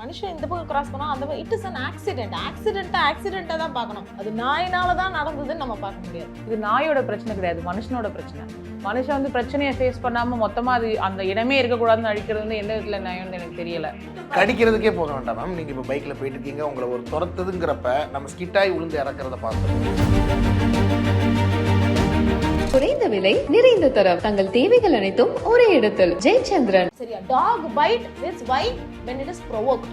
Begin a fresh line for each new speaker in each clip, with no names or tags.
மனுஷன் இந்த பக்கம் கிராஸ் பண்ணா அந்த இட் இஸ் அன் ஆக்சிடென்ட் ஆக்சிடென்ட்டை ஆக்சிடென்ட்டை தான் பார்க்கணும். அது நாயினால தான் நடந்ததுன்னு நம்ம பார்க்க முடியாது.
இது நாயோட பிரச்சனை கிடையாது மனுஷனோட பிரச்சனை. மனுஷன் வந்து பிரச்சனையை ஃபேஸ் பண்ணாம மொத்தமா அது அந்த இடமே இருக்கக்கூடாதுன்னு அடிக்கிறது வந்து எந்த விதத்துல நியாயம்னு எனக்கு தெரியல.
கடிக்கிறதுக்கே போக வேண்டாம் மேம் நீங்கள் இப்போ பைக்கில் போயிட்டு இருக்கீங்க உங்களை ஒரு துரத்துதுங்கிறப்ப நம்ம ஸ்கிட்டாய் விழுந்து இறக்குறத பார்த்துருக்கோம்
குறைந்த விலை நிறைந்த தரம். தங்கள் தேவைகள் அனைத்தும் ஒரே இடத்தில். ஜெயச்சந்திரன்.
சரியா? Dog bite is why when it is provoke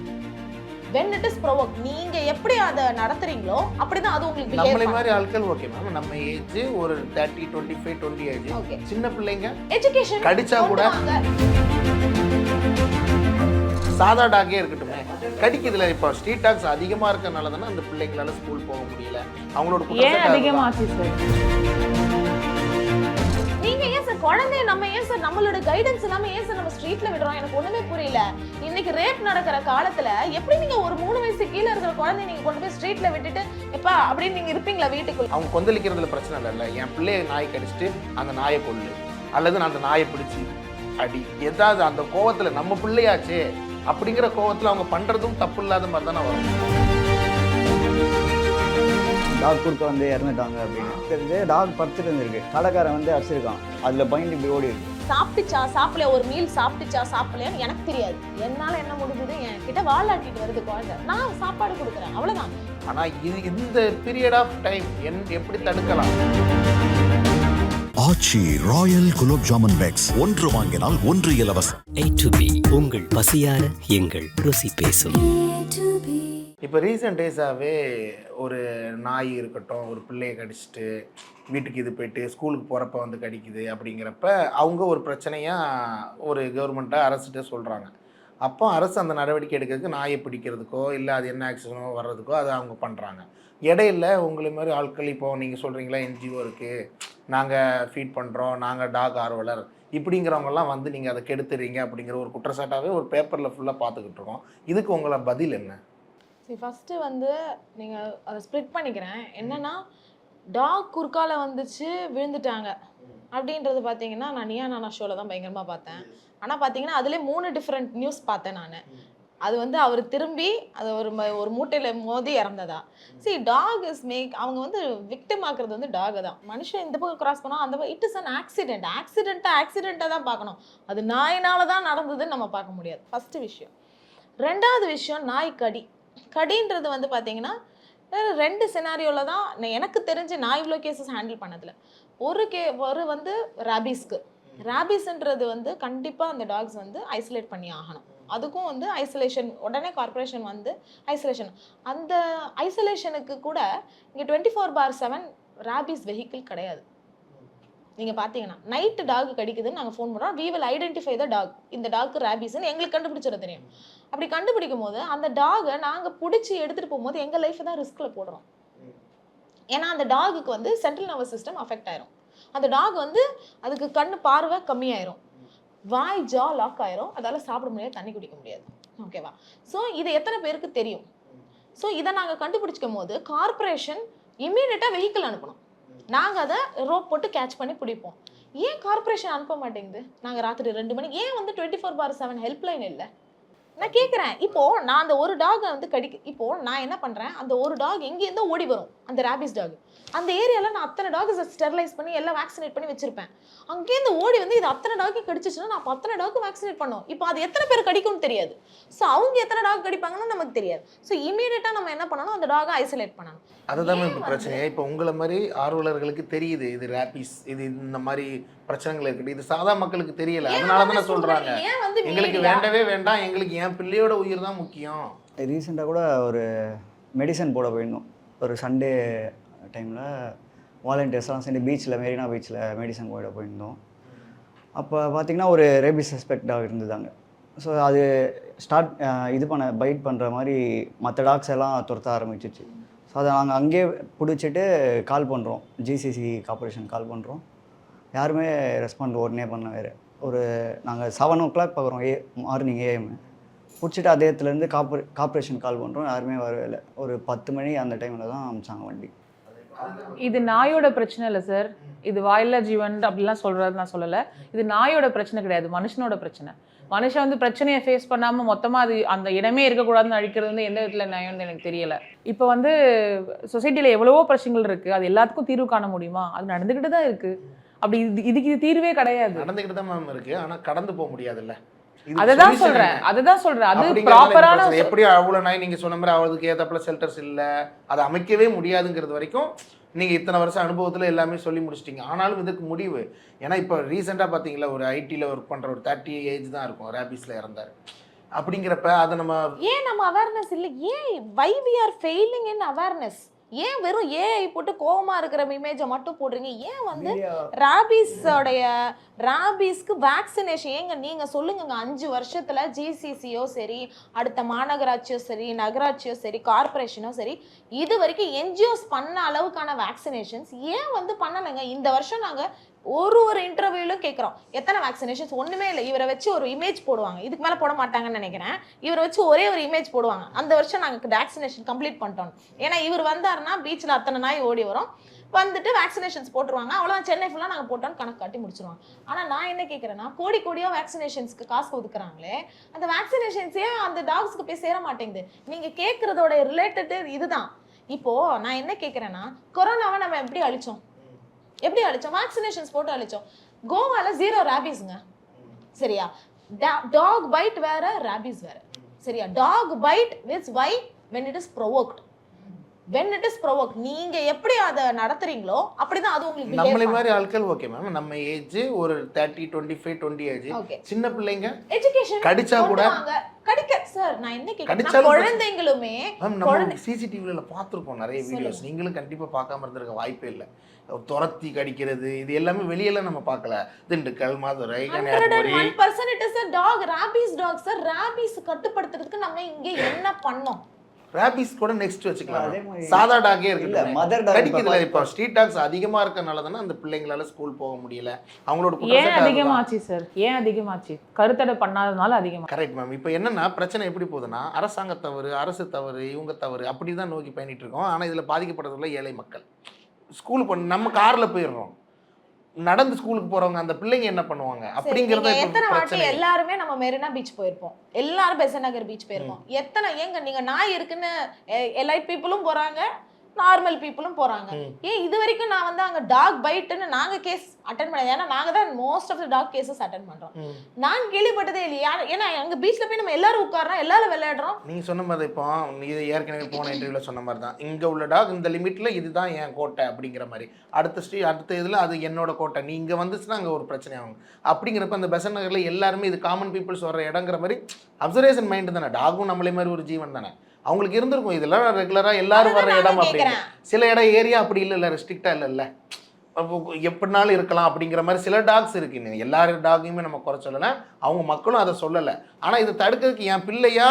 when it is provoke நீங்க எப்படி அதை நடத்துறீங்களோ அப்படிதான் அது உங்களுக்கு
நம்மளை. மாதிரி ஆட்கள் ஓகே மேம் நம்ம ஏஜ் ஒரு thirty twenty five twenty age. சின்ன பிள்ளைங்க
எஜுகேஷன்
கடிச்சா கூட சாதா டாக்கே இருக்கட்டுமே. கடிக்குதுல இப்போ ஸ்ட்ரீட் டாக்ஸ் அதிகமாக இருக்கறனால தானே அந்த பிள்ளைங்களால ஸ்கூல் போக முடியல. அவங்களோட
ஏன். அதிகமாச்சு சார்
குழந்தைய நம்ம ஏன் சார் நம்மளோட கைடன்ஸ் இல்லாம ஏன் சார் நம்ம ஸ்ட்ரீட்ல விடுறோம்? எனக்கு ஒண்ணுமே புரியல. இன்னைக்கு ரேப் நடக்கிற காலத்துல எப்படி நீங்க ஒரு மூணு வயசு கீழே இருக்கிற குழந்தைய நீங்க கொண்டு போய் ஸ்ட்ரீட்ல விட்டுட்டு எப்பா அப்படின்னு நீங்க இருப்பீங்களா வீட்டுக்குள்ள?
அவங்க கொந்தளிக்கிறதுல பிரச்சனை இல்லைல்ல என் பிள்ளைய நாய் கடிச்சிட்டு அந்த நாயை கொள்ளு அல்லது நான் அந்த நாயை பிடிச்சி அடி. ஏதாவது அந்த கோவத்துல நம்ம பிள்ளையாச்சே அப்படிங்கிற கோவத்துல அவங்க பண்றதும் தப்பு இல்லாத மாதிரி தானே வரும்.
டாக் குறுக்க வந்து இறந்துட்டாங்க அப்படின்னு. தெரிஞ்சு டாக் படுத்துட்டு இருந்திருக்கு கடைக்காரன் வந்து அடிச்சிருக்கான். அதில் பயந்து இப்படி ஓடி இருக்கு.
சாப்பிட்டுச்சா சாப்பிடல ஒரு மீல் சாப்பிட்டுச்சா சாப்பிடலையான்னு எனக்கு தெரியாது. என்னால என்ன முடிஞ்சது? என் கிட்ட வாழாட்டிட்டு வருது குழந்தை. நான் சாப்பாடு கொடுக்குறேன். அவ்வளவுதான்.
ஆனா இது இந்த பீரியட் ஆஃப் டைம் என் எப்படி தடுக்கலாம்?
Aachi royal gulab jamun packs. ஒன்று வாங்கினால் ஒன்று இலவசம்.
To B. உங்கள் பசியார எங்கள் ருசி பேசும்.
இப்போ ரீசெண்ட் டேஸாகவே ஒரு நாய் இருக்கட்டும் ஒரு பிள்ளையை கடிச்சிட்டு வீட்டுக்கு இது போயிட்டு ஸ்கூலுக்கு போகிறப்ப வந்து கடிக்குது அப்படிங்கிறப்ப அவங்க ஒரு பிரச்சனையாக ஒரு கவர்மெண்ட்டை அரசுகிட்ட சொல்கிறாங்க அப்போ அரசு அந்த நடவடிக்கை எடுக்கிறதுக்கு நாயை பிடிக்கிறதுக்கோ இல்லை அது என்ன ஆக்சிடனோ வர்றதுக்கோ அதை அவங்க பண்ணுறாங்க இடையில உங்களை மாதிரி ஆட்கள் இப்போ நீங்கள் சொல்கிறீங்களா என்ஜிஓ இருக்குது நாங்கள் ஃபீட் பண்ணுறோம் நாங்கள் டாக் ஆர்வலர் இப்படிங்கிறவங்கெல்லாம் வந்து நீங்கள் அதை கெடுத்துறீங்க அப்படிங்கிற ஒரு குற்றச்சாட்டாகவே ஒரு பேப்பரில் ஃபுல்லாக பார்த்துக்கிட்டு இருக்கோம். இதுக்கு உங்களை பதில் என்ன?
சரி ஃபஸ்ட்டு வந்து நீங்கள் அதை ஸ்ப்ளிட் பண்ணிக்கிறேன். என்னன்னா டாக் குறுக்கால வந்துச்சு விழுந்துட்டாங்க. அப்படின்றது பார்த்தீங்கன்னா நான் நியா நானா ஷோவில் தான் பயங்கரமாக பார்த்தேன். ஆனால் பார்த்தீங்கன்னா அதுலேயே மூணு டிஃப்ரெண்ட் நியூஸ் பார்த்தேன் நான். அது வந்து அவர் திரும்பி அது ஒரு ஒரு மூட்டையில் மோதி இறந்ததா. see டாக் இஸ் மேக் அவங்க வந்து விக்டிம் ஆக்குறது வந்து டாக் தான். மனுஷன் இந்த பக்கம் கிராஸ் பண்ணா அந்த இட் இஸ் அன் ஆக்சிடென்ட் ஆக்சிடென்ட்டை ஆக்சிடென்ட்டாக தான் பார்க்கணும். அது நாயினால தான் நடந்ததுன்னு நம்ம பார்க்க முடியாது. ஃபஸ்ட்டு விஷயம். ரெண்டாவது விஷயம் நாய் கடி கடின்றது வந்து பார்த்தீங்கன்னா ரெண்டு சினாரியோவில் தான் நான் எனக்கு தெரிஞ்சு நான் இவ்வளோ கேசஸ் ஹேண்டில் பண்ணதில்ல. ஒரு கே ஒரு வந்து ரேபிஸ்க்கு ரேபிஸ்ன்றது வந்து கண்டிப்பாக அந்த டாக்ஸ் வந்து ஐசோலேட் பண்ணி ஆகணும். அதுக்கும் வந்து ஐசோலேஷன் உடனே கார்ப்பரேஷன் வந்து ஐசோலேஷன் அந்த ஐசோலேஷனுக்கு கூட இங்கே twenty four by seven rabies vehicle கிடையாது. நீங்கள் பார்த்தீங்கன்னா நைட்டு டாக் கடிக்குதுன்னு நாங்கள் ஃபோன் பண்ணுறோம் we will identify the dog இந்த டாக்கு ரேபிஸ்ன்னு எங்களுக்கு கண்டுபிடிச்சிட தெரியும். அப்படி கண்டுபிடிக்கும் போது அந்த டாகை நாங்கள் பிடிச்சி எடுத்துகிட்டு போகும்போது எங்கள் லைஃப்பை தான் ரிஸ்கில் போடுறோம். ஏன்னா அந்த டாகுக்கு வந்து சென்ட்ரல் நர்வஸ் சிஸ்டம் அஃபெக்ட் ஆயிரும். அந்த டாக் வந்து அதுக்கு கண்ணு பார்வை கம்மியாயிரும். வாய் ஜா லாக் ஆயிரும். அதால சாப்பிட முடியாது தண்ணி குடிக்க முடியாது. ஓகேவா ஸோ இது எத்தனை பேருக்கு தெரியும்? ஸோ இதை நாங்கள் கண்டுபிடிச்சிக்கும் போது கார்ப்பரேஷன் இம்மீடியட்டாக வெஹிக்கிள் அனுப்பணும். நாங்கள் அதை ரோப் போட்டு கேட்ச் பண்ணி பிடிப்போம். ஏன் கார்ப்பரேஷன் அனுப்ப மாட்டேங்குது? நாங்கள் ராத்திரி ரெண்டு மணிக்கு ஏன் வந்து twenty four by seven helpline இல்லை? நான் கேட்குறேன் இப்போது நான் அந்த ஒரு டாகை வந்து கடிக்க இப்போது நான் என்ன பண்ணுறேன் அந்த ஒரு டாக் எங்கேருந்தோ ஓடி வரும். அந்த ரேபிஸ் டாக் அந்த ஏரியாவில் நான் அத்தனை டாக்ஸை ஸ்டெர்லைஸ் பண்ணி எல்லாம் வேக்சினேட் பண்ணி வச்சிருப்பேன். அங்கேருந்து ஓடி வந்து இது அத்தனை டாக்கு கடிச்சிச்சுன்னா நான் அத்தனை டாக்கு வேக்சினேட் பண்ணோம் இப்போ அது எத்தனை பேர் கடிக்கும்னு தெரியாது. ஸோ அவங்க எத்தனை டாக் கடிப்பாங்கன்னு நமக்கு தெரியாது. ஸோ இமீடியட்டாக நம்ம என்ன பண்ணணும்? அந்த டாகை ஐசோலேட் பண்ணணும்.
அதுதான் இப்போ பிரச்சனை இப்போ உங்களை மாதிரி ஆர்வலர்களுக்கு தெரியுது இது ரேபிஸ் இது இந்த மாதிரி பிரச்சனைகள் இருக்குது. இது சாதா மக்களுக்கு தெரியல. அதனால தானே
வந்து
எங்களுக்கு வேண்டவே வேண்டாம். எங்களுக்கு என் பிள்ளையோட உயிர் தான் முக்கியம்.
ரீசெண்டாக கூட ஒரு மெடிசன் போட போயிருந்தோம். ஒரு சண்டே டைமில் வாலண்டியர்ஸ்லாம் சேர்ந்து பீச்சில் மெரினா பீச்சில் மெடிசன் கோயிட போயிருந்தோம். அப்போ பார்த்தீங்கன்னா ஒரு ரேபிஸ் சஸ்பெக்டாக இருந்ததாங்க. ஸோ அது ஸ்டார்ட் இது பண்ண பைட் பண்ணுற மாதிரி மற்ற டாக்ஸ் எல்லாம் துரத்த ஆரம்பிச்சிச்சு. ஸோ அதை நாங்கள் அங்கேயே பிடிச்சிட்டு கால் பண்ணுறோம் ஜிசிசி கார்பரேஷன் கால் பண்ணுறோம் யாருமே ரெஸ்பாண்ட் உடனே பண்ண வேறு. ஒரு நாங்கள் செவன் ஓ கிளாக் பார்க்குறோம் ஏ மார்னிங் ஏஎம்மு பிடிச்சிட்டு அதே இடத்துலேருந்து கார்பரே கார்பரேஷன் கால் பண்ணுறோம் யாருமே வரவே இல்லை. ஒரு பத்து மணி அந்த டைமில் தான் அமிச்சாங்க வண்டி.
இது நாயோட பிரச்சனை இல்லை சார் இது வாயில்லா ஜீவன் அப்படிலாம் சொல்றது நான் சொல்லலை. இது நாயோட பிரச்சனை கிடையாது மனுஷனோட பிரச்சனை. மனுஷன் வந்து பிரச்சனையை ஃபேஸ் பண்ணாம மொத்தமா அது அந்த இடமே இருக்கக்கூடாதுன்னு அழிக்கிறது வந்து எந்த விதத்துல நியாயம்னு எனக்கு தெரியல. இப்போ வந்து சொசைட்டில எவ்வளவோ பிரச்சனைகள் இருக்கு. அது எல்லாத்துக்கும் தீர்வு காண முடியுமா? அது நடந்துக்கிட்டு தான் இருக்கு. அப்படி இது இதுக்கு இது தீர்வே கிடையாது.
நடந்துக்கிட்டு தான் மேம் இருக்கு. ஆனா கடந்து போக முடியாதுல்ல.
அதுதான் சொல்றேன்? அதுதான் சொல்றேன். அது ப்ராப்பரான.
எப்படி அவ்வளவு நாய் நீங்க சொன்ன மாதிரி அவளுக்கு ஏத்தாப்புல ஷெல்டர்ஸ் இல்ல. அதை அமைக்கவே முடியாதுங்கிறது வரைக்கும் நீங்க இத்தனை வருஷம் அனுபவத்துல எல்லாமே சொல்லி முடிச்சிட்டீங்க. ஆனாலும் இதுக்கு முடிவு. ஏன்னா இப்போ ரீசெண்டாக பார்த்தீங்களா ஒரு ஐடியில் ஒர்க் பண்ற ஒரு தேர்ட்டி ஏஜ் தான் இருக்கும். ரேபிஸ்ல இறந்தாரு. அப்படிங்கிறப்ப அதை நம்ம
ஏன் நம்ம அவேர்னஸ் இல்லை? ஏன் why we are failing in awareness ஏன் வெறும் ஏஐ போட்டு கோவமா இருக்கிற இமேஜை மட்டும் போடுறீங்க? ஏன் வந்து ராபிஸோடைய ராபிஸ்க்கு வேக்சினேஷன் ஏங்க நீங்க சொல்லுங்கங்க. அஞ்சு வருஷத்துல ஜிசிசியோ சரி அடுத்த மாநகராட்சியோ சரி நகராட்சியோ சரி கார்ப்பரேஷனோ சரி இது வரைக்கும் என்ஜிஓஸ் பண்ண அளவுக்கான வேக்சினேஷன்ஸ் ஏன் வந்து பண்ணலைங்க? இந்த வருஷம் நாங்க ஒரு ஒரு இன்டர்வியூலும் கேட்குறோம் எத்தனை வேக்சினேஷன்ஸ் ஒன்றுமே இல்லை. இவரை வச்சு ஒரு இமேஜ் போடுவாங்க. இதுக்கு மேலே போட மாட்டாங்கன்னு நினைக்கிறேன். இவரை வச்சு ஒரே ஒரு இமேஜ் போடுவாங்க. அந்த வருஷம் நாங்கள் வேக்சினேஷன் கம்ப்ளீட் பண்ணிட்டோம். ஏன்னா இவர் வந்தாருன்னா பீச்சில் அத்தனை நாய் ஓடி வரும். வந்துட்டு வேக்சினேஷன்ஸ் போட்டுருவாங்க. அவ்வளோதான் சென்னை ஃபுல்லாக நாங்கள் போட்டோம்னு கணக்கு காட்டி முடிச்சிருவாங்க. ஆனால் நான் என்ன கேட்குறேன்னா கோடி கோடியாக வேக்சினேஷன்ஸ்க்கு காசு ஒதுக்குறாங்களே அந்த வேக்சினேஷன்ஸே அந்த டாக்ஸ்க்கு போய் சேர மாட்டேங்குது? நீங்கள் கேட்குறதோட ரிலேட்டடு இதுதான் இப்போ நான் என்ன கேட்குறேன்னா கொரோனாவை நம்ம எப்படி அழிச்சோம்? எப்படி அழிச்சோம்? வேக்சினேஷன்ஸ் போட்டு அழிச்சோம். கோவால ஜீரோ ரேபிஸ்ங்க சரியா? டாக் பைட் வேற ரேபிஸ் வேற. சரியா? Dog bite is why when it is provoked when it is provoke நீங்க எப்படி அதை நடத்துறீங்களோ அப்படிதான் அது உங்களுக்கு
நம்மளை மாதிரி ஆட்கள் ஓகே மேம் நம்ம ஏஜ் ஒரு thirty twenty five twenty age. சின்ன பிள்ளைங்க
எஜுகேஷன்
கடிச்சா கூட
கடிக்க சார் நான் என்ன
கடிச்சாலும்
குழந்தைங்களுமே
மேம் நம்ம சிசிடிவில பார்த்துருக்கோம் நிறைய வீடியோஸ் நீங்களும் கண்டிப்பா பார்க்காம இருந்திருக்க வாய்ப்பே இல்லை. துரத்தி கடிக்கிறது இது எல்லாமே வெளியில நம்ம பார்க்கல. திண்டுக்கல் மதுரை
கட்டுப்படுத்துறதுக்கு நம்ம இங்க என்ன பண்ணோம்?
ரேபிஸ் கூட நெக்ஸ்ட் வச்சுக்கலாம். சாதா டாகே
இல்ல
இருக்கு
மதர் டாக்
கடிக்கிறதுல இப்போ ஸ்ட்ரீட் டாக்ஸ் அதிகமா இருக்கனால தானே அந்த பிள்ளைங்களால ஸ்கூல் போக முடியல. அவங்களோட
ஏன். அதிகமாச்சு சார் ஏன் அதிகமாச்சு? கருத்தடை பண்ணாதனால அதிகமா
கரெக்ட் மேம் இப்போ என்னன்னா பிரச்சனை எப்படி போகுதுன்னா அரசாங்க தவறு அரசு தவறு இவங்க தவறு அப்படி தான் நோக்கி பயணிட்டு இருக்கோம். ஆனால் இதில் பாதிக்கப்படுறதுல ஏழை மக்கள். ஸ்கூலுக்கு போன நம்ம காரில் போயிடுறோம். நடந்து ஸ்கூலுக்கு போறவங்க அந்த பிள்ளைங்க என்ன பண்ணுவாங்க? அப்படிங்கிறத
எத்தனை வாட்டி எல்லாருமே நம்ம மெரினா பீச் போயிருப்போம். எல்லாரும் பெசன் நகர் பீச் போயிருப்போம். எத்தனை ஏங்க நீங்க நாய் இருக்குன்னு எலைட் பீப்புளும் போறாங்க. நார்மல் பீப்புளும் போறாங்க. ஏன் இது வரைக்கும் நான் வந்து அங்க டாக் பைட்டுன்னு நாங்க கேஸ் அட்டன் பண்ணது ஏன்னா நாங்க தான் most of the dog cases attend பண்றோம். நான் கேள்விப்பட்டதே இல்லையா. ஏன்னா அங்க பீச்ல போய் நம்ம எல்லாரும் உட்கார்றோம் எல்லாரும் விளையாடுறோம்.
நீங்க சொன்ன மாதிரி இப்போ இது ஏற்கனவே போன இன்டர்வியூல சொன்ன மாதிரி தான். இங்க உள்ள டாக் இந்த லிமிட்ல இதுதான் என் கோட்டை அப்படிங்கிற மாதிரி. அடுத்த ஸ்ட்ரீ அடுத்த இதுல அது என்னோட கோட்டை. நீ இங்க வந்துச்சுன்னா அங்க ஒரு பிரச்சனை ஆகும். அப்படிங்கிறப்ப அந்த பெசன் நகர்ல எல்லாருமே இது காமன் பீப்புள்ஸ் வர இடங்கிற மாதிரி அப்சர்வேஷன் மைண்ட் தானே. டாகும் நம்மளே மாதிரி ஒரு ஜீவன் தானே. அவங்களுக்கு இருந்திருக்கும். இதெல்லாம் ரெகுலரா எல்லாரும் வர
அதுதான்
இடம் அப்படின்னு. சில இடம் ஏரியா அப்படி இல்லைல்ல ரெஸ்ட்ரிக்டா இல்லைல்ல அப்போ எப்படினாலும் இருக்கலாம் அப்படிங்கிற மாதிரி சில டாக்ஸ் இருக்கு. எல்லா டாகையுமே நம்ம குறை சொல்லலை. அவங்க மக்களும் அதை சொல்லலை. ஆனால் இதை தடுக்கிறதுக்கு என் பிள்ளையா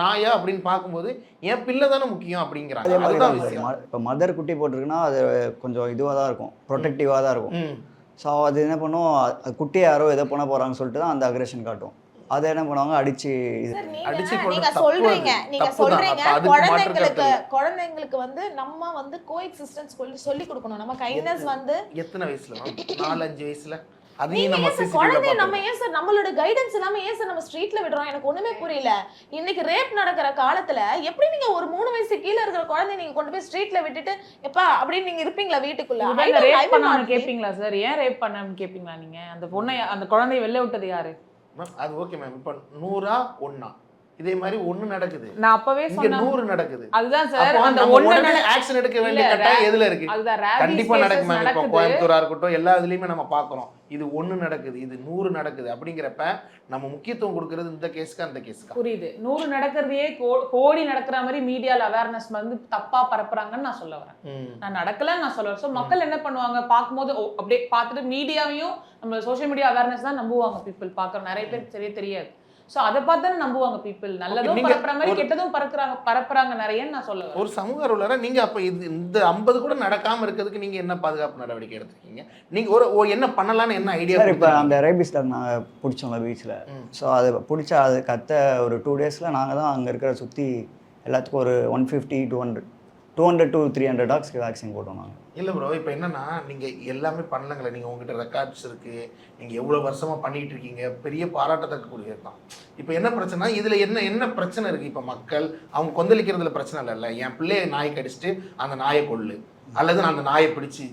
நாயா அப்படின்னு பார்க்கும்போது என் பிள்ளை தானே முக்கியம் அப்படிங்கிறாங்க. அதுதான்
தான்
விஷயம்.
இப்போ மதர் குட்டி போட்டிருக்குன்னா அது கொஞ்சம் இதுவாக தான் இருக்கும். ப்ரொடெக்டிவாக தான் இருக்கும். ஸோ அது என்ன பண்ணும்? அது குட்டி யாரோ எதோ பண்ண போகிறாங்கன்னு சொல்லிட்டு தான் அந்த அக்ரெஷன் காட்டும். அதை என்ன பண்ணுவாங்க? அடிச்சு
அடிச்சு
நீங்க சொல்றீங்க. நீங்க. சொல்றீங்க குழந்தைங்களுக்கு. குழந்தைங்களுக்கு வந்து நம்ம வந்து கோ எக்ஸிஸ்டன்ஸ் சொல்லி கொடுக்கணும். நம்ம கைண்ட்னஸ் வந்து
எத்தனை வயசுல நாலு அஞ்சு வயசுல?
நீங்க
நம்ம
ஏன் சார்
சிசிடிவில
குழந்தைய நம்ம
பார்த்துருக்கோம்
ஏன் சார் நம்மளோட கைடன்ஸ் இல்லாம ஏன் சார் நம்ம ஸ்ட்ரீட்ல விடுறோம்? எனக்கு ஒண்ணுமே புரியல. இன்னைக்கு ரேப் நடக்கிற காலத்துல எப்படி நீங்க ஒரு மூணு வயசு கீழ இருக்கிற குழந்தைய நீங்க கொண்டு போய் ஸ்ட்ரீட்ல விட்டுட்டு எப்பா அப்படின்னு நீங்க இருப்பீங்களா வீட்டுக்குள்ள?
ரேப் பண்ணாம. கேப்பீங்களா சார்? ஏன் ரேப் பண்ணாம கேப்பீங்களா நீங்க? அந்த பொண்ணை அந்த குழந்தைய வெளில விட்டது யாரு?
மேம் அது ஓகே மேம் இப்போ நூறா ஒன்றா இதே மாதிரி ஒண்ணு நடக்குது.
நான் அப்பவே சொன்னேன்.
நூறு நடக்குது.
அதுதான் சார் அந்த ஒண்ணு
ஆக்ஷன் எடுக்க வேண்டிய கட்டாயம் எதுல இருக்கு? கண்டிப்பா நடக்கும்? மேம் இப்போ. கோயம்புத்தூரா இருக்கட்டும் எல்லா இதுலயுமே நம்ம பாக்குறோம். இது ஒண்ணு நடக்குது இது நூறு நடக்குது அப்படிங்கிறப்ப நம்ம முக்கியத்துவம் கொடுக்கறது இந்த கேஸ்க்கு அந்த கேஸ்க்கு
புரியுது. நூறு நடக்கிறதையே கோடி நடக்கிற மாதிரி மீடியால அவேர்னஸ் வந்து தப்பா பரப்புறாங்கன்னு நான் சொல்ல வரேன். நான் நடக்கலன்னு நான் சொல்ல வரேன். ஸோ மக்கள் என்ன பண்ணுவாங்க? பார்க்கும்போது அப்படியே பார்த்துட்டு மீடியாவையும் நம்ம சோஷியல் மீடியா அவேர்னஸ் தான் நம்புவாங்க பீப்புள் பார்க்குற நிறைய பேருக்கு சரியே தெரியாது. ஸோ அதை பார்த்து தானே நம்புவாங்க பீப்புள் நல்லதும் பரப்புற மாதிரி கெட்டதும் பறக்குறாங்க பரப்புறாங்க நிறையன்னு நான் சொல்ல வரேன்.
ஒரு சமூக அலுவலரை நீங்க அப்ப இது இந்த ஐம்பது கூட நடக்காம இருக்கிறதுக்கு நீங்க என்ன பாதுகாப்பு நடவடிக்கை எடுத்துருக்கீங்க? நீங்க ஒரு என்ன பண்ணலாம்னு என்ன ஐடியா
சார் இப்போ அந்த ரேபிஸ் டாக் நாங்கள் பிடிச்சோம்ல பீச்சில். ஸோ அது பிடிச்ச அது கத்த ஒரு டூ டேஸில் நாங்கள் தான் அங்கே இருக்கிற சுற்றி எல்லாத்துக்கும் ஒரு one fifty two hundred two hundred to three hundred டாக்ஸ்க்கு vaccine போட்டோம் நாங்கள்
இல்லை ப்ரோ இப்போ என்னன்னா நீங்கள் எல்லாமே பண்ணலங்களே நீங்கள் உங்ககிட்ட ரெக்கார்ட்ஸ் இருக்குது நீங்கள் எவ்வளோ வருஷமாக பண்ணிகிட்டு இருக்கீங்க பெரிய பாராட்டத்தக்கக்கூடியது தான். இப்போ என்ன பிரச்சனை இதில் என்ன என்ன பிரச்சனை இருக்குது இப்போ மக்கள் அவங்க கொந்தளிக்கிறதுல பிரச்சனை இல்லைல்ல என் பிள்ளையை நாய் கடிச்சிட்டு அந்த நாயை கொள்ளு அல்லது நான் அந்த நாயை பிடிச்சி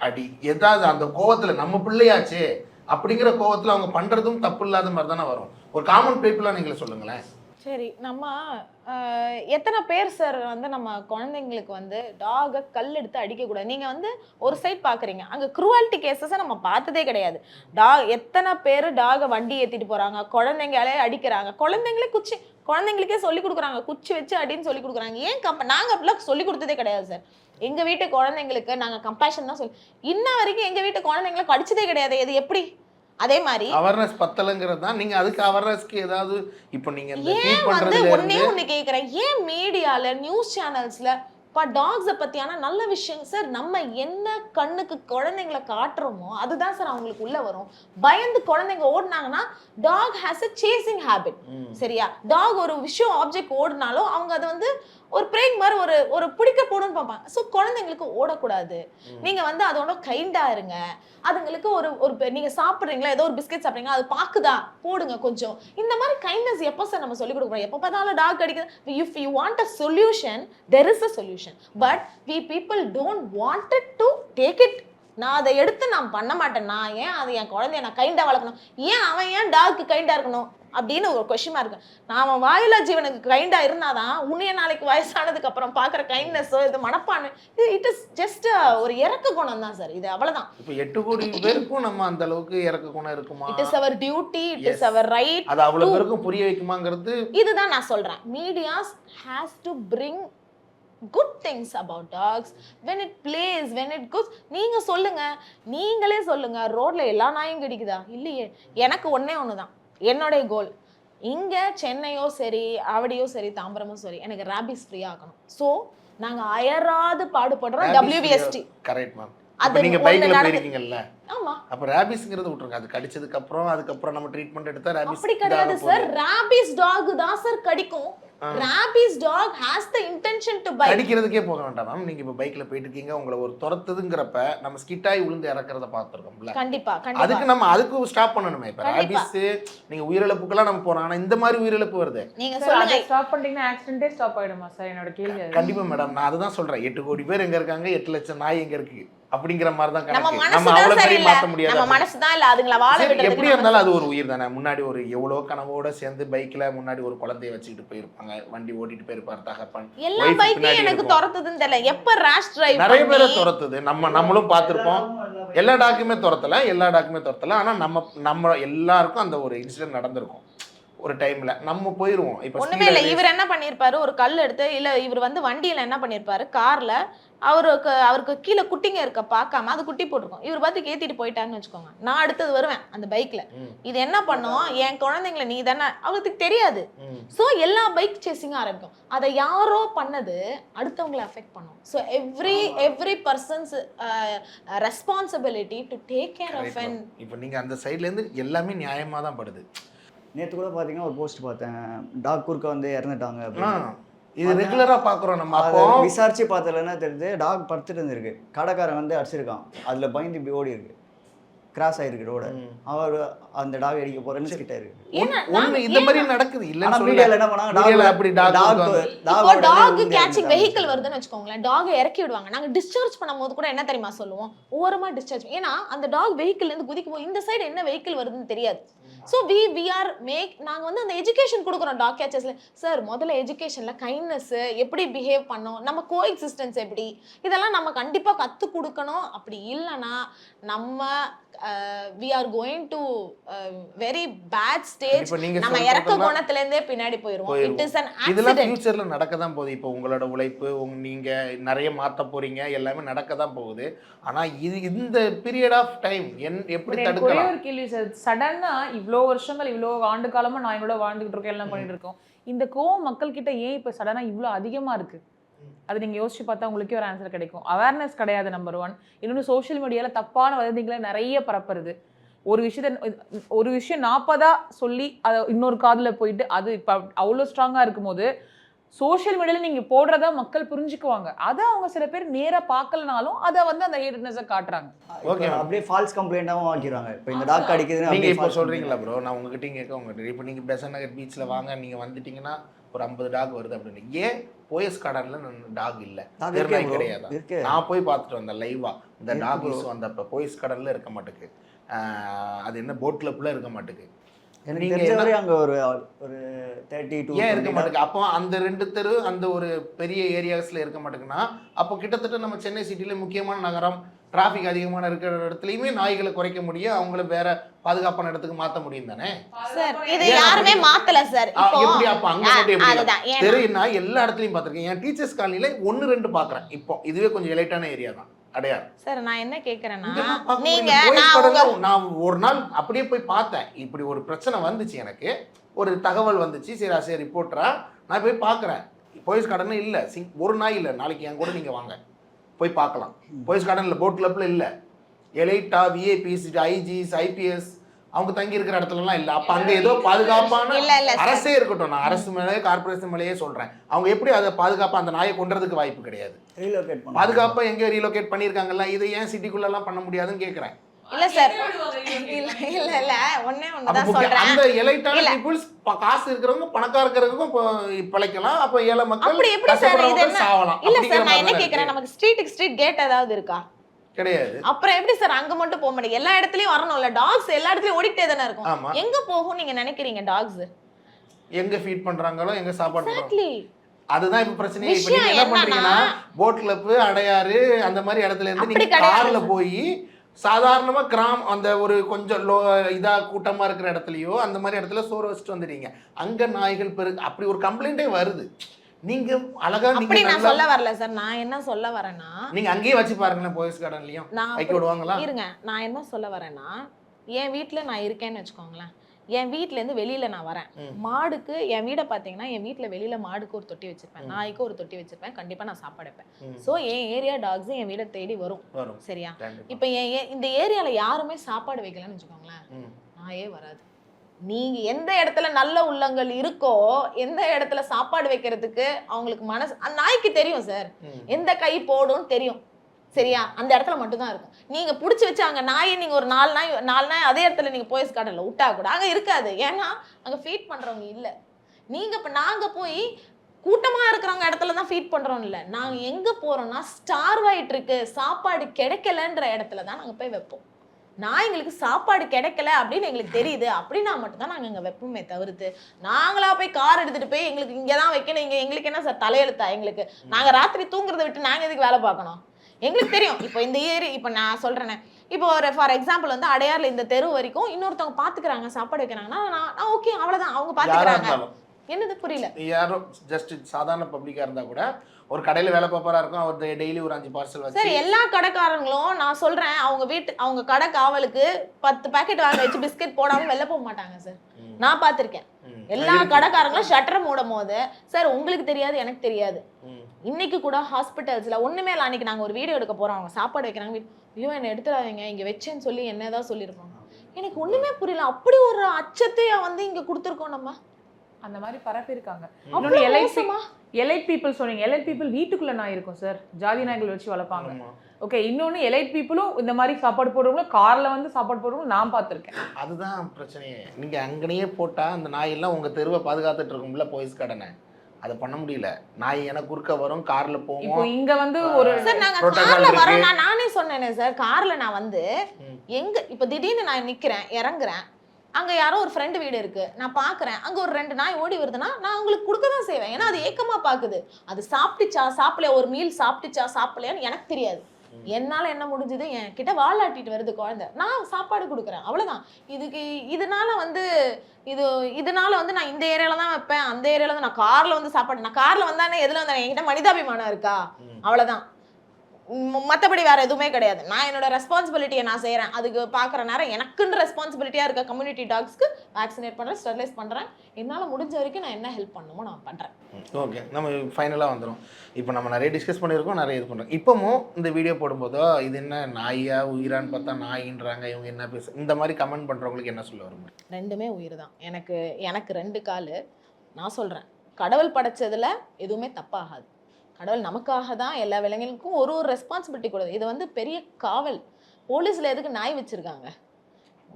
அடி. ஏதாவது அந்த கோவத்தில் நம்ம பிள்ளையாச்சே அப்படிங்கிற கோவத்தில் அவங்க பண்ணுறதும் தப்பு இல்லாத மாதிரி தானே வரும். ஒரு காமன் பீப்புளாக நீங்களே சொல்லுங்களேன்.
சரி நம்ம எத்தனை பேர் சார் வந்து நம்ம குழந்தைங்களுக்கு வந்து டாகை கல் எடுத்து அடிக்கக்கூடாது? நீங்கள் வந்து ஒரு சைட் பார்க்குறீங்க அங்கே குருவாலிட்டி கேசஸை நம்ம பார்த்ததே கிடையாது. டாக் எத்தனை பேர் டாகை வண்டி ஏற்றிட்டு போகிறாங்க குழந்தைங்களே அடிக்கிறாங்க. குழந்தைங்களே குச்சி குழந்தைங்களுக்கே சொல்லி கொடுக்குறாங்க. குச்சி வச்சு அடின்னு சொல்லி கொடுக்குறாங்க. ஏன் கம்ப நாங்கள் அப்படிலாம் சொல்லி கொடுத்ததே கிடையாது சார் எங்கள் வீட்டு குழந்தைங்களுக்கு நாங்கள் கம்பேஷன் தான் சொல்லி இன்ன வரைக்கும் எங்கள் வீட்டு குழந்தைங்களை கடிச்சதே கிடையாது. இது எப்படி? அதே மாதிரி
அவேர்னஸ் பத்தலைங்கிறது தான். நீங்கள் அதுக்கு அவேர்னஸ்க்கு ஏதாவது இப்போ இந்த
ஏன் வந்து ஒன்னே ஒண்ணு கேக்குறேன். ஏன் மீடியால நியூஸ் சேனல்ஸ்ல இப்போ டாக்ஸை பத்தியான நல்ல விஷயம் சார் நம்ம என்ன கண்ணுக்கு குழந்தைங்களை காட்டுறோமோ அதுதான் சார் அவங்களுக்கு உள்ள வரும். பயந்து குழந்தைங்க ஓடுனாங்கன்னா dog has a chasing habit. சரியா? டாக் ஒரு விஷயம் ஆப்ஜெக்ட் ஓடினாலும் அவங்க அதை வந்து ஒரு பிரேக் மாதிரி ஒரு ஒரு பிடிக்க போடணும்னு பார்ப்பாங்க. ஸோ குழந்தைங்களுக்கு ஓடக்கூடாது. நீங்க வந்து அதோட கைண்டா இருங்க. அதுங்களுக்கு ஒரு ஒரு பெ- நீங்க சாப்பிடுறீங்களா? ஏதோ ஒரு பிஸ்கெட் சாப்பிடுறீங்களா? அது பாக்குதா? போடுங்க கொஞ்சம். இந்த மாதிரி கைண்ட்னஸ் எப்போ சார் நம்ம சொல்லி கொடுக்குறோம் எப்போ பார்த்தாலும் டாக் அடிக்குது. If you want a solution there is a solution but we people don't wanted to take it நான் அதை எடுத்து நான் பண்ண மாட்டேன். நான் ஏன் அது என் குழந்தைய நான் கைண்டா வளர்க்கணும்? ஏன் அவன் ஏன் டாக்கு கைண்டா இருக்கணும்? அப்படின்னு ஒரு கொஷிமா இருக்கு அவன் வாயிலா ஜீவனுக்கு கைண்டா இருந்தாதான் உன்னைய நாளைக்கு வயசானதுக்கு அப்புறம் பாக்குற கைண்ட்னஸோ இது மனப்பான்மை இது இட் இஸ் ஜஸ்ட் ஒரு இறக்க குணம் தான் சார் இது அவ்வளவுதான்.
இப்போ எட்டு கோடி பேருக்கும் நம்ம அந்த அளவுக்கு இறக்க குணம் இருக்குமா?
It is our duty it is. Our right
அது அவ்வளவு பேருக்கும் புரிய வைக்குமாங்கிறது
இதுதான் நான் சொல்றேன். Medias has to bring good things about dogs when it plays when it goes நீங்க சொல்லுங்க. நீங்களே சொல்லுங்க. ரோட்ல எல்லா நாயும் கிடைக்குதா? இல்லையே. எனக்கு ஒண்ணே ஒண்ணுதான். என்னுடைய கோல் இங்க சென்னையோ சரி ஆவடியோ சரி தாம்பரமோ சரி எனக்கு ரேபிஸ் ஃப்ரீ ஆக்கணும் ஸோ நாங்க அயராது பாடுபடுறோம் டபிள்யூபிஎஸ்டி
கரெக்ட் மேம்
அது
நீங்க பைக்ல போயிருக்கீங்கல்ல?
ஆமா.
அப்ப ரேபிஸ்ங்கிறது விட்டுருங்க. அது கடிச்சதுக்கு அப்புறம் அதுக்கப்புறம் நம்ம ட்ரீட்மெண்ட் எடுத்தா ரேபிஸ்
அப்படி கிடையாது சார் ராபிஸ் டாக் தான் சார் கடிக்கும். Rabies dog has the intention to bite
கடிக்கிறதுக்கே போக வேண்டாம் மேம் நீங்க இப்ப பைக்ல போயிட்டு இருக்கீங்க உங்களை ஒரு துரத்துதுங்கிறப்ப நம்ம ஸ்கிட்டாய் விழுந்து இறக்குறத பார்த்துருக்கோம்ல.
கண்டிப்பா கண்டிப்பா.
அதுக்கு நம்ம அதுக்கு ஸ்டாப் பண்ணணுமே. இப்ப. ரேபிஸ் நீங்க உயிரிழப்புக்கெல்லாம் நம்ம போறோம். ஆனா இந்த மாதிரி உயிரிழப்பு வருது.
நீங்க சொல்லுங்க.
ஸ்டாப் பண்ணிட்டீங்கன்னா ஆக்சிடென்ட்டே ஸ்டாப் ஆயிடுமா சார் என்னோட கேள்வி
கண்டிப்பா மேடம் நான் அதுதான் சொல்றேன். எட்டு கோடி பேர் எங்க இருக்காங்க எட்டு லட்சம் நாய் எங்க இருக்கு அப்படிங்கிற மாதிரி தான்
நம்ம
கணக்கு.
மனசு
நம்ம
தான்
அவ்வளவு
சரி
பெரிய மாத்த முடியாது
நம்ம மனசு தான் இல்ல. அதுங்கள வாழ
சரி, எப்படி இருந்தாலும் அது ஒரு உயிர் தானே. முன்னாடி ஒரு எவ்வளோ கனவோட சேர்ந்து பைக்ல முன்னாடி ஒரு குழந்தைய வச்சுக்கிட்டு போயிருப்பாங்க. வண்டி ஓட்டிட்டு போயிருப்பாரு தகப்பன்.
எல்லா பைக்கையும் எனக்கு. துரத்துதுன்னு தெரியல. எப்ப ரேஷ் டிரைவ்
நிறைய பேரை துரத்துது. நம்ம நம்மளும் பார்த்திருப்போம். எல்லா டாக்குமே துரத்தல எல்லா டாக்குமே துரத்தல. ஆனா நம்ம நம்ம எல்லாருக்கும் அந்த ஒரு இன்சிடென்ட் நடந்திருக்கும். ஒரு டைம்ல நம்ம போயிருவோம். இப்போ
ஒண்ணுமே இல்ல. இவர் என்ன பண்ணிருப்பாரு? ஒரு கல் எடுத்து இல்ல இவர் வந்து வண்டியில என்ன பண்ணிருப்பாரு? கார்ல அவருக்கு அவருக்கு கீழே குட்டிங்க இருக்க பார்க்காம அது குட்டி போட்டிருக்கோம். இவர் பார்த்து ஏத்திட்டு போயிட்டாருன்னு வச்சுக்கோங்க. நான் அடுத்தது வருவேன் அந்த பைக்ல. இது என்ன பண்ணும்? என் குழந்தைங்களை நீ தானே அவளுக்கு தெரியாது. ஸோ எல்லா பைக் சேசிங்கும் ஆரம்பிக்கும். அதை யாரோ பண்ணது அடுத்தவங்களை அஃபெக்ட் பண்ணும். So every every person's responsibility to take care of and
இப்போ நீங்க அந்த சைடுல இருந்து எல்லாமே நியாயமா தான் படுது.
நேற்று கூட பார்த்தீங்கன்னா ஒரு போஸ்ட் பார்த்தேன். டாக் குறுக்க வந்து இறந்துட்டாங்க அப்படின்னு.
இது ரெகுலரா பாக்குறோம் நம்ம.
அதை
அப்போ
விசாரிச்சு பார்த்ததுல என்ன தெரியுது? டாக் படுத்துட்டு இருந்திருக்கு. கடைக்காரன் வந்து அடிச்சிருக்கான். அதில் பயந்து இப்படி ஓடி இருக்கு கிராஸ் ஆயிருக்கு ரோட. அவர் அந்த டாக் அடிக்க போறேன்னு கிட்ட இருக்கு.
ஒண்ணு இந்த மாதிரி நடக்குது. சொல்லல.
மீடியால என்ன பண்ணாங்க? டாக்
அப்படி
டாக்.
இப்போ டாக் கேச்சிங் வெஹிக்கிள் வருதுன்னு வச்சுக்கோங்களேன் டாக் இறக்கி விடுவாங்க. நாங்க டிஸ்சார்ஜ் பண்ணும்போது கூட என்ன தெரியுமா சொல்லுவோம்? ஓரமா டிஸ்சார்ஜ் ஏன்னா அந்த டாக் வெஹிக்கிள் இருந்து குதிக்கும் போது இந்த சைடு என்ன வெஹிக்கிள் வருதுன்னு தெரியாது. So we we are make நாங்க வந்து அந்த எஜுகேஷன் கொடுக்குறோம் டாக் கேச்சர்ஸ்ல சார் முதல்ல எஜுகேஷன்ல கைண்ட்னஸ் எப்படி பிஹேவ் பண்ணோம் நம்ம கோ எக்ஸிஸ்டன்ஸ் எப்படி? இதெல்லாம் நம்ம கண்டிப்பா கத்து கொடுக்கணும். அப்படி இல்லைன்னா நம்ம we are going to very bad stage நம்ம இறக்க குணத்துல இருந்தே பின்னாடி போயிருவோம்.
போயிருவோம்.
இட் இஸ் அன்
இதெல்லாம் ஃபியூச்சர்ல நடக்க தான் போகுது. இப்போ உங்களோட உழைப்பு நீங்க நிறைய மாத்த போறீங்க. எல்லாமே நடக்க தான் போகுது. ஆனா இது இந்த பீரியட் ஆஃப் டைம் என் எப்படி தடுக்கலாம்?
ஒரு கேள்வி சார் சடனா இவ்வளோ வருஷங்கள் இவ்வளோ ஆண்டு காலமா நான் எங்களோட வாழ்ந்துகிட்டு இருக்கோம் எல்லாம் பண்ணிட்டு இருக்கோம். இந்த கோவம் மக்கள் கிட்ட ஏன் இப்போ சடனா இவ்வளோ அதிகமா இருக்கு? அது நீங்க யோசிச்சு பார்த்தா உங்களுக்கே ஒரு ஆன்சர் கிடைக்கும். அவேர்னஸ் கிடையாது நம்பர் ஒன் இன்னொன்று சோஷியல் மீடியால தப்பான வதந்திகளை நிறைய பரப்புறது. ஒரு விஷயத்த ஒரு விஷயம் நாற்பதா சொல்லி அதை இன்னொரு காதுல போயிட்டு அது இப்போ அவ்வளோ ஸ்ட்ராங்கா இருக்கும்போது சோஷியல் மீடியால நீங்க போடுறத மக்கள் புரிஞ்சுக்குவாங்க. அதை அவங்க சில பேர் நேரா பார்க்கலனாலும் அதை வந்து அந்த ஹேட்னஸை காட்டுறாங்க.
ஓகே. அப்படியே ஃபால்ஸ் கம்ப்ளைண்ட்டாகவும் ஆக்கிடுவாங்க இப்போ இந்த டாக் அடிக்குதுன்னு
நீங்க
அப்படியே
இப்போ சொல்றீங்களா ப்ரோ நான் உங்ககிட்டயும் கேட்க உங்ககிட்ட. இப்போ நீங்க பெசன் நகர் பீச்ல வாங்க நீங்க வந்துட்டீங்கன்னா ஒரு ஐம்பது டாக் வருது அப்படின்னு. ஏன்? போயஸ் கார்டன்ல டாக் இல்ல. கிடையாதா. நான் போய் பார்த்துட்டு வந்தேன் லைவா இந்த டாக். இஸ் வந்தப்ப போயஸ் கடல்ல இருக்க மாட்டேக்கு அது என்ன போட் கிளப்ல இருக்க மாட்டேக்கு
எனக்கு
நீங்க
தெரிஞ்ச
என்ன-
வரை அங்கே ஒரு ஒரு தேர்ட்டி டூ
ஏன் இருக்க மாட்டேங்குது அப்போ அந்த ரெண்டு தெரு அந்த ஒரு பெரிய ஏரியாஸ்ல இருக்க மாட்டேங்குன்னா அப்போ கிட்டத்தட்ட நம்ம சென்னை சிட்டில முக்கியமான நகரம் டிராஃபிக் அதிகமான இருக்கிற இடத்துலையுமே நாய்களை குறைக்க முடியும். அவங்கள வேற பாதுகாப்பான இடத்துக்கு மாத்த முடியும் தானே?
சார் இதை யாருமே? மாத்தல சார்.
எப்படி அப்ப அங்க மட்டும் தெரு நான் எல்லா இடத்துலயும் பார்த்திருக்கேன் என் டீச்சர்ஸ் காலனில ஒன்னு ரெண்டு பாக்குறேன். இப்போ இதுவே கொஞ்சம் எலைட்டான ஏரியா தான். அடையார்
சார் நான் என்ன கேக்குறேன்னா நீங்க நான்
ஒரு நாள் அப்படியே போய் பார்த்தேன். இப்படி ஒரு பிரச்சனை வந்துச்சு எனக்கு. ஒரு தகவல் வந்துச்சு. சரி சரி ரிப்போர்ட்டரா நான் போய் பார்க்குறேன் போயஸ் கார்டன் இல்லை. சிங் ஒரு நாய் இல்லை. நாளைக்கு என் கூட நீங்கள் வாங்க. போய் பார்க்கலாம். போயஸ் கார்டனில் போட் கிளப்பில் இல்லை. எலைட்டா விஏபிஎஸ் ஐஜிஸ் ஐபிஎஸ் அவங்க தங்கி இருக்கிற இடத்துலலாம் இல்லை. அப்போ அங்கே ஏதோ பாதுகாப்பான
இல்ல இல்ல சார்
அரசே இருக்கட்டும். நான் அரசு மேலே கார்பரேஷன் மேலேயே சொல்கிறேன் அவங்க எப்படி அதை பாதுகாப்பாக அந்த நாயை கொண்டுறதுக்கு வாய்ப்பு கிடையாது.
ரீலோகேட் பண்ண
பாதுகாப்பாக எங்கேயோ ரீலோகேட் பண்ணியிருக்காங்கல்ல. இதை ஏன் சிட்டிக்குள்ளெல்லாம் பண்ண முடியாதுன்னு கேட்குறேன்
இல்ல சார். இல்ல இல்ல இல்ல. ஒண்ணே ஒண்ணுதான் சொல்றேன்.
அந்த எலைட்டான. பீப்புள்ஸ் காசு இருக்கிறவங்க பணக்கார இருக்கிறவங்க பிழைக்கலாம். அப்ப ஏழை மக்கள்
அப்படி எப்படி சார் இது என்ன? இல்ல சார் நான் என்ன கேக்குறேன். நமக்கு ஸ்ட்ரீட்டுக்கு ஸ்ட்ரீட் கேட் ஏதாவது இருக்கா?
கிடையாது.
அப்புறம் எப்படி சார் அங்க மட்டும் போக மாட்டேங்க எல்லா இடத்துலயும் வரணும்ல. டாக்ஸ் எல்லா இடத்துலயும் ஓடிட்டே தானே இருக்கும். எங்க போகும் நீங்க நினைக்கிறீங்க டாக்ஸ்
எங்க ஃபீட் பண்றாங்களோ எங்க சாப்பாடு
எக்ஸாக்ட்லி
அதுதான் இப்ப பிரச்சனை இப்ப நீங்க என்ன பண்றீங்கன்னா போட் கிளப் அடையாறு அந்த மாதிரி இடத்துல இருந்து நீங்க கார்ல. போய் சாதாரணமா கிராம் அந்த ஒரு கொஞ்சம் லோ இதா கூட்டமா இருக்கிற இடத்துலயோ அந்த மாதிரி இடத்துல சோறு வச்சுட்டு வந்துடுறீங்க அங்க நாய்கள் பெரு அப்படி ஒரு கம்ப்ளைண்டே வருது. நீங்க அழகா
அப்படி நான் சொல்ல வரல சார். நான் என்ன சொல்ல வரேன்னா
நீங்க அங்கேயே வச்சு பாருங்களேன் போயஸ் கார்டன்லயும்
நான்
வைக்க விடுவாங்களா?
இருங்க நான் என்ன சொல்ல வரேன்னா என் வீட்ல நான் இருக்கேன்னு வச்சுக்கோங்களேன். என் வீட்ல இருந்து வெளியில நான் வரேன். மாடுக்கு என் வீடை பாத்தீங்கன்னா என் வீட்ல வெளியில மாடுக்கு ஒரு தொட்டி வச்சிருப்பேன். நாய்க்கு ஒரு தொட்டி வச்சிருப்பேன். கண்டிப்பா நான் சாப்பாடு வைப்பேன். சோ என் ஏரியா டாக்ஸ் என் வீடை தேடி வரும். சரியா. இப்போ என் இந்த ஏரியால யாருமே சாப்பாடு வைக்கலன்னு வச்சுக்கோங்களேன். நாயே வராது. நீங்க எந்த இடத்துல நல்ல உள்ளங்கள் இருக்கோ எந்த இடத்துல சாப்பாடு வைக்கிறதுக்கு அவங்களுக்கு மனசு அந்த நாய்க்கு தெரியும் சார். எந்த கை போடும் தெரியும். சரியா? அந்த இடத்துல மட்டும்தான் இருக்கும். நீங்க பிடிச்சி வச்சு அங்க நாயை நீங்க ஒரு நாலு நாய் நாலு நாய் அதே இடத்துல நீங்க போயஸ் காட்டல விட்டா கூட அங்க இருக்காது. ஏன்னா அங்க ஃபீட் பண்றவங்க இல்ல. நீங்க இப்ப நாங்க போய் கூட்டமாக இருக்கிறவங்க இடத்துல தான் ஃபீட் பண்ணுறோம் இல்லை. நாங்கள் எங்கே போகிறோம்னா ஸ்டார்வ் ஆயிட்டு இருக்கு சாப்பாடு கிடைக்கலன்ற இடத்துல தான் நாங்கள் போய் வைப்போம். நான் எங்களுக்கு சாப்பாடு கிடைக்கல அப்படின்னு எங்களுக்கு தெரியுது. அப்படின்னா மட்டும்தான் நாங்கள் இங்கே வைப்போமே தவிர்த்து நாங்களா போய் கார் எடுத்துகிட்டு போய் எங்களுக்கு இங்கே தான் வைக்கணும். இங்கே எங்களுக்கு என்ன சார் தலையெழுத்தா எங்களுக்கு? நாங்கள் ராத்திரி தூங்குறத விட்டு நாங்கள் எதுக்கு வேலை பார்க்கணும்? எங்களுக்கு தெரியும். இப்போ இந்த ஏரி இப்போ நான் சொல்றேனே. இப்போ ஒரு ஃபார் எக்ஸாம்பிள் வந்து அடையார்ல இந்த தெரு வரைக்கும் இன்னொருத்தவங்க பாத்துக்கிறாங்க சாப்பாடு வைக்கிறாங்கன்னா நான் ஓகே அவ்வளவுதான். அவங்க
இருந்தாலும்.
என்னது புரியல.
யாரும் ஜஸ்ட் சாதாரண பப்ளிக்கா இருந்தா கூட ஒரு கடையில வேலை பார்ப்பாரா இருக்கும் அவர் டெய்லி ஒரு அஞ்சு பார்சல்
சரி எல்லா கடைக்காரங்களும் நான் சொல்றேன் அவங்க வீட்டு அவங்க கடை காவலுக்கு பத்து பாக்கெட் வாங்க வச்சு பிஸ்கெட் போடாம வெளில போக மாட்டாங்க சார். நான் பார்த்திருக்கேன். எல்லா. கடைக்காரங்களும் ஷட்டர் மூடும் போது சார் உங்களுக்கு தெரியாது எனக்கு தெரியாது. இன்னைக்கு கூட ஹாஸ்பிட்டல்ஸ்ல ஒண்ணுமே இல்லை. அன்னைக்கு நாங்க ஒரு வீடியோ எடுக்க போறோம். அவங்க சாப்பாடு வைக்கிறாங்க. ஐயோ என்ன எடுத்துடாதீங்க. இங்க வச்சேன்னு சொல்லி என்னதான் சொல்லியிருப்பாங்க. எனக்கு ஒண்ணுமே புரியல. அப்படி ஒரு அச்சத்தைய வந்து இங்க கொடுத்துருக்கோம் நம்ம.
அந்த மாதிரி பரப்பியிருக்காங்க
அவ்வளவு
இன்னொன்னு எலைட் பீப்புள் சொன்னீங்க. எலைட் பீப்புள் வீட்டுக்குள்ள நாய் இருக்கும் சார் ஜாதி நாய்கள் வச்சு வளர்ப்பாங்க. ஓகே இன்னொன்னு எலைட் பீப்புளும் இந்த மாதிரி சாப்பாடு போடுறவங்களும் கார்ல வந்து சாப்பாடு போடுறவங்களும் நான் பார்த்திருக்கேன்.
அதுதான் பிரச்சனையே. நீங்க அங்கனையே போட்டா அந்த நாய் எல்லாம் உங்க தெருவை பாதுகாத்துட்டு இருக்கும்ல போயஸ் கடனை அதை பண்ண முடியல. நாய் எனக்கு குறுக்க வரும் கார்ல
இப்போ
போவோம்
இங்க வந்து ஒரு
சார் நாங்க கார்ல. வரோம்னா நானே சொன்னேனே சார் கார்ல நான் வந்து. எங்க இப்ப திடீர்னு நான் நிக்கிறேன் இறங்குறேன். அங்க யாரோ ஒரு ஃப்ரெண்டு வீடு இருக்கு. நான் பாக்குறேன். அங்க ஒரு ரெண்டு நாய் ஓடி வருதுன்னா நான் உங்களுக்கு கொடுக்க தான் செய்வேன். ஏன்னா அது ஏக்கமா பாக்குது. அது சாப்பிட்டுச்சா சாப்பிடலையா? ஒரு மீல் சாப்பிட்டுச்சா சாப்பிடலையான்னு எனக்கு தெரியாது. என்னால என்ன முடிஞ்சது? என் கிட்ட வாலாட்டிட்டு வருது குழந்தை. நான் சாப்பாடு கொடுக்குறேன். அவ்வளவுதான். இதுக்கு இதனால வந்து இது இதனால வந்து நான் இந்த ஏரியால தான் வைப்பேன். அந்த ஏரியால தான் நான் கார்ல வந்து சாப்பாடு நான் கார்ல வந்தானே எதுல வந்தேன்? என்கிட்ட மனிதாபிமானம் இருக்கா?
ம்.
அவ்வளவுதான் ம- மத்தபடி வேற எதுவுமே கிடையாது. நான் என்னோட ரெஸ்பான்சிபிலிட்டியை நான் செய்றேன். அதுக்கு பார்க்குற நேரம் எனக்குன்னு ரெஸ்பான்சிபிலிட்டியா இருக்க கம்யூனிட்டி டாக்ஸ்க்கு வேக்சினேட் பண்றேன் ஸ்டெர்லைஸ் பண்றேன். என்னால முடிஞ்ச வரைக்கும் நான் என்ன ஹெல்ப் பண்ணுமோ நான் பண்றேன்.
ஓகே நம்ம ஃபைனலாக வந்துடும் இப்போ நம்ம நிறைய டிஸ்கஸ் பண்ணியிருக்கோம் நிறைய இது பண்ணுறோம் இப்போவும் இந்த வீடியோ போடும்போதோ இது என்ன நாயா உயிரான்னு பார்த்தா நாயின்றாங்க இவங்க என்ன பேச இந்த மாதிரி கமெண்ட் பண்ணுறவங்களுக்கு என்ன சொல்ல வரும்?
ரெண்டுமே உயிர் தான் எனக்கு எனக்கு ரெண்டு காலு. நான் சொல்றேன். கடவுள் படைச்சதுல எதுவுமே தப்பாகாது. கடவுள் நமக்காக தான் எல்லா விலங்குகளுக்கும் ஒரு ஒரு ரெஸ்பான்சிபிலிட்டி கொடுது இது வந்து பெரிய காவல் போலீஸில் எதுக்கு நாய் வச்சுருக்காங்க?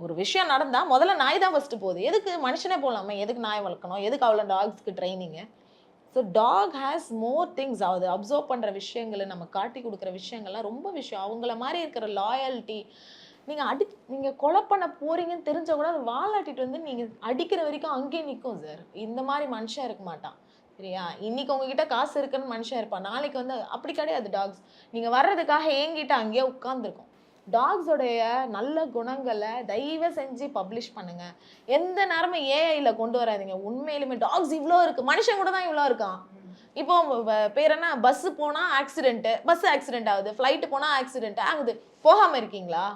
ஒரு விஷயம் நடந்தால் முதல்ல நாய் தான் ஃபஸ்ட்டு போகுது. எதுக்கு மனுஷனே போகலாமே எதுக்கு நாய் வளர்க்கணும்? எதுக்கு அவ்வளோ டாக்ஸ்க்கு training so dog has more things அது அப்சர்வ் பண்ணுற விஷயங்களை நம்ம காட்டி கொடுக்குற விஷயங்கள்லாம் ரொம்ப விஷயம். அவங்கள மாதிரி இருக்கிற லாயல்ட்டி நீங்கள் அடி நீங்கள் கொலை பண்ண போகிறீங்கன்னு தெரிஞ்ச கூட அது வந்து நீங்கள் அடிக்கிற வரைக்கும் அங்கேயே நிற்கும் சார் இந்த மாதிரி மனுஷன் இருக்க மாட்டான். சரியா இன்னைக்கு உங்ககிட்ட காசு இருக்குன்னு மனுஷன் இருப்பான். நாளைக்கு வந்து அப்படி கிடையாது டாக்ஸ் நீங்கள் வர்றதுக்காக ஏங்கிட்ட அங்கேயே உட்காந்துருக்கும் டாக்ஸோடைய நல்ல குணங்களை தயவு செஞ்சு பப்ளிஷ் பண்ணுங்க. எந்த நேரமும் ஏஐயில் கொண்டு வராதிங்க. உண்மையிலுமே டாக்ஸ் இவ்வளோ இருக்கு. மனுஷன் கூட தான் இவ்வளோ இருக்கான். இப்போ பேர் என்ன? பஸ்ஸு போனால் ஆக்சிடென்ட்டு பஸ் ஆக்சிடென்ட் ஆகுது. ஃப்ளைட்டு போனால் ஆக்சிடென்ட் ஆகுது. போகாம இருக்கீங்களா?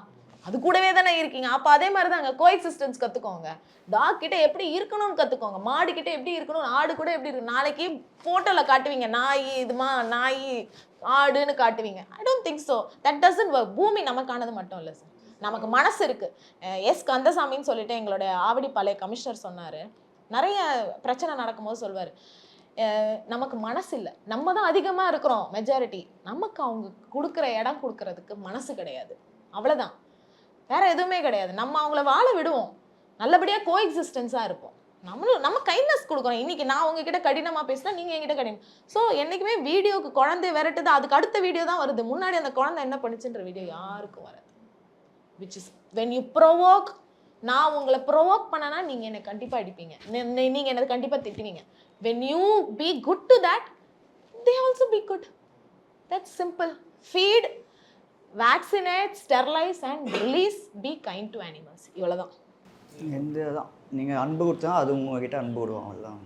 அது கூடவே தானே இருக்கீங்க. அப்போ அதே மாதிரி தாங்க கோ எக்ஸிஸ்டன்ஸ் கற்றுக்கோங்க டாக் கிட்ட எப்படி இருக்கணும்னு கற்றுக்கோங்க மாடு கிட்ட எப்படி இருக்கணும் ஆடு கூட எப்படி இருக்கு? நாளைக்கு ஃபோட்டோவில் காட்டுவீங்க. நாய் இதுமா நாய் ஆடுன்னு காட்டுவீங்க. I don't think so that doesn't work பூமி நமக்கானது மட்டும் இல்லை சார் நமக்கு மனசு இருக்கு. எஸ் கந்தசாமின்னு சொல்லிட்டு எங்களுடைய ஆவடிப்பாளைய கமிஷனர் சொன்னார். நிறைய பிரச்சனை நடக்கும்போது சொல்வார். நமக்கு மனசு இல்லை. நம்ம தான் அதிகமாக இருக்கிறோம் மெஜாரிட்டி நமக்கு அவங்க கொடுக்குற இடம் கொடுக்கறதுக்கு மனசு கிடையாது. அவ்வளோதான் வேற எதுவுமே கிடையாது. நம்ம அவங்கள வாழ விடுவோம். நல்லபடியாக கோ எக்ஸிஸ்டன்ஸாக இருப்போம். நம்மளும் நம்ம கைண்ட்னஸ் கொடுக்குறோம். இன்னைக்கு நான் உங்ககிட்ட கடினமாக பேசினா நீங்கள் என்கிட்ட கடினம் ஸோ என்றைக்குமே வீடியோக்கு குழந்தை விரட்டுது. அதுக்கு அடுத்த வீடியோ தான் வருது. முன்னாடி அந்த குழந்தை என்ன பண்ணுச்சுன்ற வீடியோ யாருக்கும் வராது. Which is when you provoke நான் உங்களை ப்ரொவோக் பண்ணனா நீங்கள் என்னை கண்டிப்பாக அடிப்பீங்க. நீங்கள் என்னை கண்டிப்பாக திட்டுவீங்க. When you be good to that they also be good that's simple feed vaccinate sterilise and release be kind to animals இவ்வளோதான்
எந்த தான் நீங்கள் அன்பு கொடுத்தா அது உங்ககிட்ட அன்பு விடுவோம் அதுதான்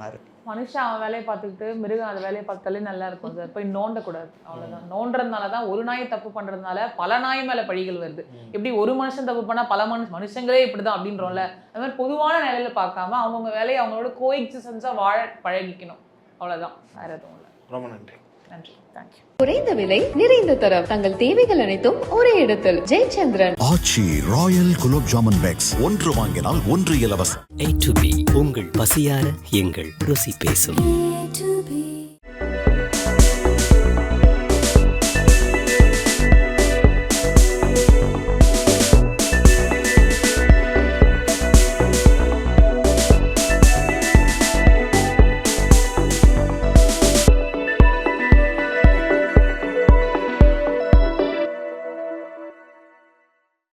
வேறு.
மனுஷன் அவன் வேலையை பார்த்துக்கிட்டு மிருகம் அந்த வேலையை பார்த்தாலே நல்லா இருக்கும் சார். போய் நோண்டக்கூடாது. அவ்வளவுதான். நோண்டுறதுனால தான் ஒரு நாய் தப்பு பண்றதுனால பல நாய் மேல பழிகள் வருது. எப்படி ஒரு மனுஷன் தப்பு பண்ணா பல மனுஷ மனுஷங்களே இப்படிதான் அப்படின்றோம்ல. அது மாதிரி பொதுவான நிலையில பார்க்காம அவங்கவுங்க வேலையை அவங்களோட கோ எக்ஸிஸ்டன்ஸா வாழ பழகிக்கணும். அவ்வளவுதான். வேற எதுவும் இல்லை.
ரொம்ப நன்றி.
நன்றி. தேங்க்யூ
குறைந்த விலை நிறைந்த தரம். தங்கள் தேவைகள் அனைத்தும் ஒரே இடத்தில். Jayachandran.
Aachi royal gulab jamun packs. ஒன்று வாங்கினால் ஒன்று இலவசம்.
ஏ டு பி உங்கள் பசியார எங்கள் ருசி பேசும்.